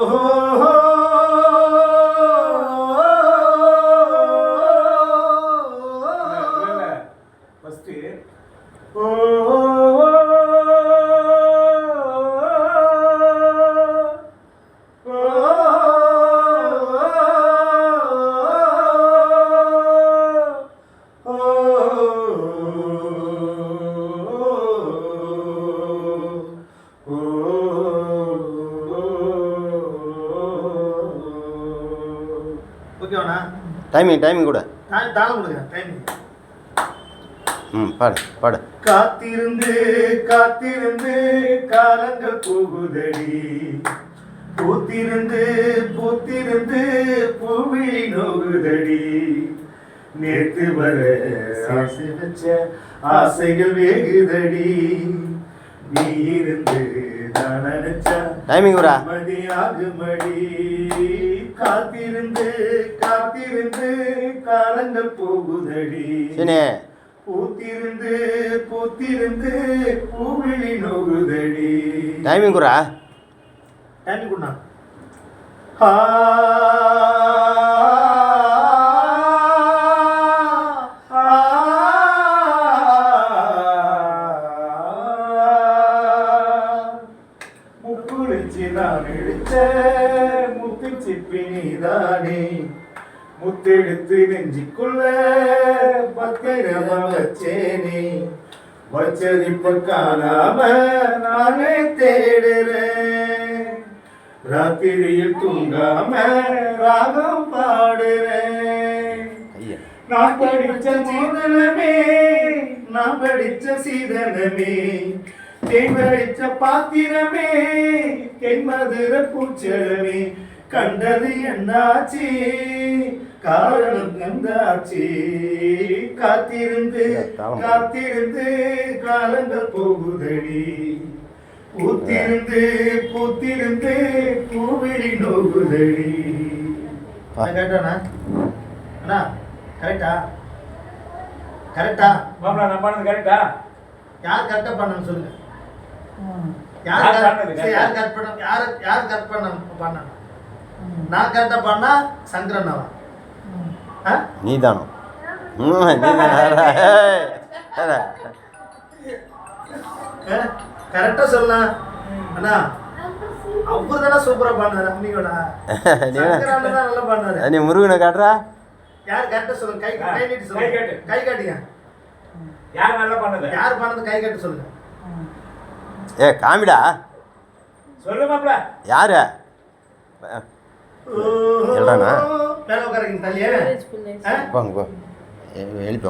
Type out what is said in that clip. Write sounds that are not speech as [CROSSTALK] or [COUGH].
Oh. Timing timing கூட. ம் பாடு பாடு. காத்திருந்து காத்திருந்து காலங்கள் போகுதடி. பூத்திருந்து பூத்திருந்து பூவிழி நோகுதடி. நேத்து வர ஆசை வச்ச ஆசைகள் வேகுதடி. நீ இருந்து நான் நினைச்சா டைமிங் மதியாகுமடி காத்திருந்து காத்திருந்து காலங்கள் போகுதடி. சீனே. பூத்திருந்து பூத்திருந்து பூவிழி நோகுதடி. டைமிங் கூட டைமிங் கொடுண்ணா ஆ, ஆ, முக்குளிச்சு நான் இடிச்ச முத்து சிப்பி நீதானே முத்தெடுத்து நெஞ்சுக்குள்ள பத்திரமா வச்சேனே. வச்சது இப்ப காணாம நானே தேடுறேன். ராத்திரியில் தூங்காம ராகம் பாடுறேன். நான் படிச்ச சீதனமே நான் படிச்ச சீதனமே. தேன் படிச்ச பாத்திரமே தென் மதுர பூச்சரமே கண்டது என்னாச்சு? காரணம் எந்தாச்சு காத்திருந்து காத்திருந்து காலங்கள் போகுதடி. பூத்திருந்து பூத்திருந்து பூவிழி நோகுதடி. கரெக்டாண்ணா அண்ணா. கரெக்டா? கரெக்டா? மாப்பிள நான் பண்ணது கரெக்டா? யார் கரெக்டா பண்ணணும் சொல்லுங்க. யார் யார் கரெக்ட் பண்ண யார் யார் கரெக்ட் பண்ண பண்ண நான் கரெக்டா பண்ணா சங்கரண்ணாவா ஆ? [LAUGHS] நீ தானோ கரெக்டா சொல்லலாம் அண்ணா அவர் தானே சூப்பரா பண்ணாரு அம்மியோட நல்லா பண்ணாரு நீ முருகனை காட்டுறா? யார் கரெக்டா சொல்லுங்க கை கை நீட்டி கை சொல்லுங்க காட்டு. கை காட்டுங்க. யார் நல்லா பண்ணது? யார் பண்ணது? கை காட்டு சொல்லுங்க. ஏ காமிடா. சொல்லு யாரு? போ. எழுப்பி.